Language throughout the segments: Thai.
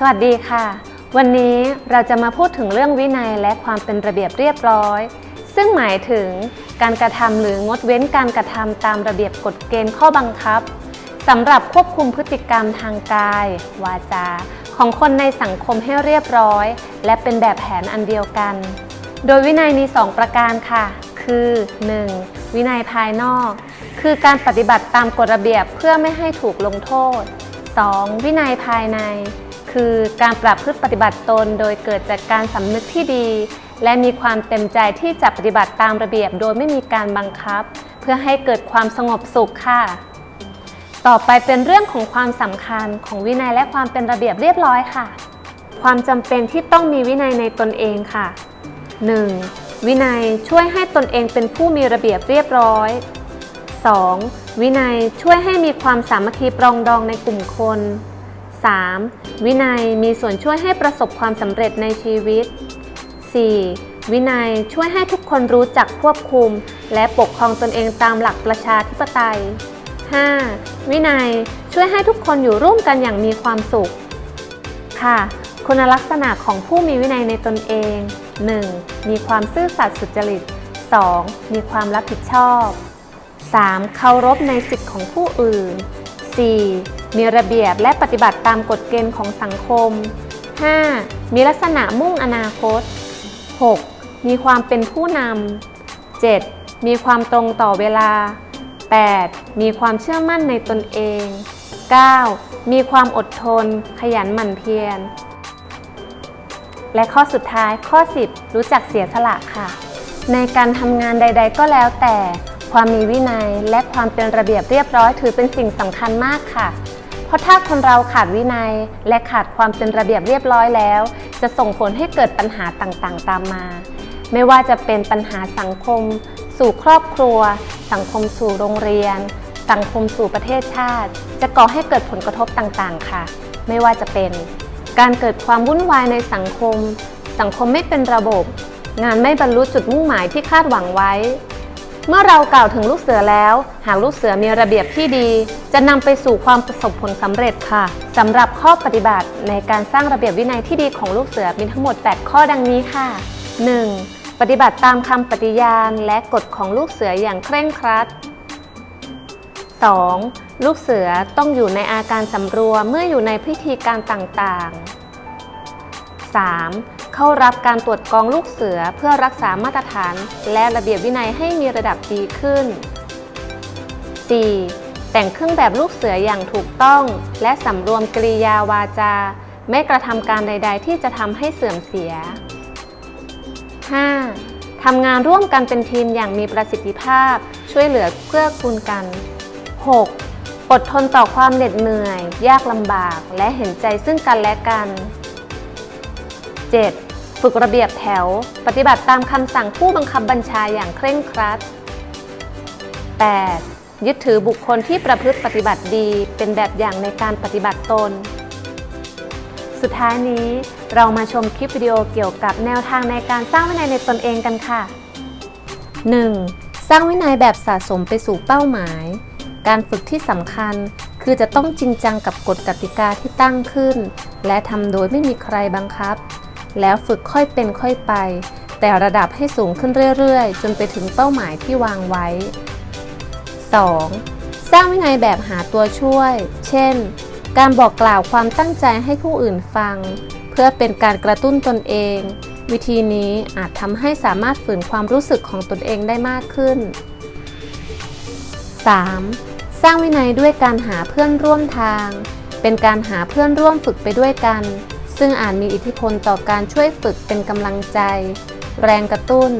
สวัสดีค่ะ วันนี้เราจะมาพูดถึงเรื่องวินัยและความเป็นระเบียบเรียบร้อย ซึ่งหมายถึงการกระทำหรืองดเว้นการกระทำตามระเบียบกฎเกณฑ์ข้อบังคับสำหรับควบคุมพฤติกรรมทางกาย วาจา ของคนในสังคมให้เรียบร้อย และเป็นแบบแผนอันเดียวกัน โดยวินัยมี 2 ประการค่ะ คือ 1. วินัยภายนอก คือการปฏิบัติตามกฎระเบียบเพื่อไม่ให้ถูกลงโทษ 2. วินัยภายใน คือการปรับพฤติปฏิบัติตนโดยเกิดจากการสำนึกที่ดี และมีความเต็มใจที่จะปฏิบัติตามระเบียบโดยไม่มีการบังคับ เพื่อให้เกิดความสงบสุขค่ะ ต่อไปเป็นเรื่องของความสำคัญของวินัยและความเป็นระเบียบเรียบร้อยค่ะ ความจำเป็นที่ต้องมีวินัยในตนเองค่ะ 1. วินัยช่วยให้ตนเองเป็นผู้มีระเบียบเรียบร้อย 2. วินัยช่วยให้มีความสามัคคีปรองดองในกลุ่มคน 3. วินัยมีส่วนช่วยให้ประสบความสำเร็จในชีวิต 4. วินัยช่วยให้ทุกคนรู้จักควบคุม และปกครองตนเองตามหลักประชาธิปไตย 5. วินัยช่วยให้ทุกคนอยู่ร่วมกันอย่างมีความสุข ค่ะ คุณลักษณะของผู้มีวินัยในตนเอง 1. มีความซื่อสัตย์สุจริต 2. มีความรับผิดชอบ 3. เคารพในสิทธิของผู้อื่น 4. มีระเบียบและปฏิบัติตามกฎเกณฑ์ของสังคม 5. มีลักษณะมุ่งอนาคต 6. มีความเป็นผู้นำ 7. มีความตรงต่อเวลา 8. มีความเชื่อมั่นในตนเอง 9. มีความอดทน ขยันหมั่นเพียร และข้อสุดท้ายข้อ 10 รู้จักเสียสละค่ะ ในการทำงานใด ๆ ก็แล้วแต่ ความมีวินัยและความเป็นระเบียบเรียบร้อยถือเป็นสิ่งสำคัญมากค่ะ เพราะถ้าคนเราขาดวินัยและขาดความเป็นระเบียบเรียบร้อยแล้ว จะส่งผลให้เกิดปัญหาต่างๆ ตามมา ไม่ว่าจะเป็นปัญหาสังคม สู่ครอบครัว สังคมสู่โรงเรียน สังคมสู่ประเทศชาติ จะก่อให้เกิดผลกระทบต่างๆ ค่ะ ไม่ว่าจะเป็น การเกิดความวุ่นวายในสังคม สังคมไม่เป็นระบบ งานไม่บรรลุจุดมุ่งหมายที่คาดหวังไว้ เมื่อเรากล่าวถึงลูกเสือแล้ว หากลูกเสือมีระเบียบที่ดี จะนำไปสู่ความประสบผลสำเร็จค่ะสำหรับข้อปฏิบัติในการสร้างระเบียบวินัยที่ดีของลูกเสือมีทั้งหมด 8 ข้อดังนี้ค่ะ 1. ปฏิบัติตามคำปฏิญาณและกฎของลูกเสืออย่างเคร่งครัด 2. ลูกเสือต้องอยู่ในอาการสำรวมเมื่ออยู่ในพิธีการต่างๆ 3. เข้ารับการตรวจกองลูกเสือเพื่อรักษามาตรฐาน และระเบียบวินัยให้มีระดับดีขึ้น 4. แต่งเครื่องแบบลูกเสืออย่างถูกต้อง และสำรวมกริยาวาจา ไม่กระทำการใด ๆ ที่จะทำให้เสื่อมเสีย 5. ทำงานร่วมกันเป็นทีมอย่างมีประสิทธิภาพ ช่วยเหลือเพื่อคุณกัน 6. อดทนต่อความเหน็ดเหนื่อย ยากลำบาก และเห็นใจซึ่งกันและกัน 7. ฝึกระเบียบแถว ปฏิบัติตามคำสั่งผู้บังคับบัญชาอย่างเคร่งครัด 8. ยึดถือบุคคลที่ประพฤติปฏิบัติดีเป็นแบบอย่างในการปฏิบัติตน สุดท้ายนี้เรามาชมคลิปวิดีโอเกี่ยวกับแนวทางในการสร้างวินัยในตนเองกันค่ะ 1. สร้างวินัยแบบสะสมไปสู่เป้าหมาย การฝึกที่สำคัญคือจะต้องจริงจังกับกฎกติกาที่ตั้งขึ้น และทำโดยไม่มีใครบังคับ แล้วฝึกค่อยเป็นค่อยไป แต่ระดับให้สูงขึ้นเรื่อยๆ จนไปถึงเป้าหมายที่วางไว้ 2. สร้างวินัยแบบหาตัวช่วย เช่น การบอกกล่าวความตั้งใจให้ผู้อื่นฟัง เพื่อเป็นการกระตุ้นตนเอง วิธีนี้อาจทำให้สามารถฝืนความรู้สึกของตนเองได้มากขึ้น 3. สร้างวินัยด้วยการหาเพื่อนร่วมทาง เป็นการหาเพื่อนร่วมฝึกไปด้วยกัน ซึ่งอาจมีอิทธิพลต่อการช่วยฝึกเป็นกำลังใจ แรงกระตุ้น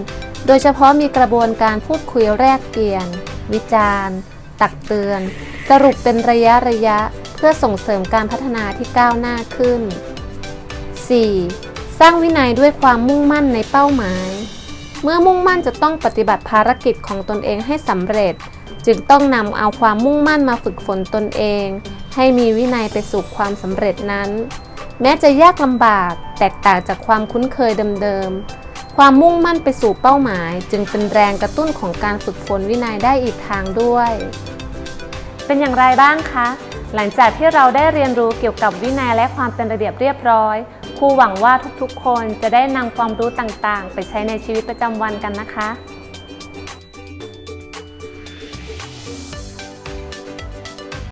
โดยเฉพาะมีกระบวนการพูดคุยแลกเปลี่ยน วิจารณ์ ตักเตือน สรุปเป็นระยะระยะ เพื่อส่งเสริมการพัฒนาที่ก้าวหน้าขึ้น 4. สร้างวินัยด้วยความมุ่งมั่นในเป้าหมาย เมื่อมุ่งมั่นจะต้องปฏิบัติภารกิจของตนเองให้สำเร็จ จึงต้องนำเอาความมุ่งมั่นมาฝึกฝนตนเอง ให้มีวินัยไปสู่ความสำเร็จนั้น แม้จะยากลำบากแตกต่างจากความคุ้นเคยเดิมๆ ความมุ่งมั่นไปสู่เป้าหมาย จึงเป็นแรงกระตุ้นของการฝึกฝนวินัยได้อีกทางด้วย เป็นอย่างไรบ้างคะ หลังจากที่เราได้เรียนรู้เกี่ยวกับวินัยและความเป็นระเบียบเรียบร้อยครูหวังว่าทุกๆ คนจะได้นำความรู้ต่างๆ ไปใช้ในชีวิตประจำวันกันนะคะ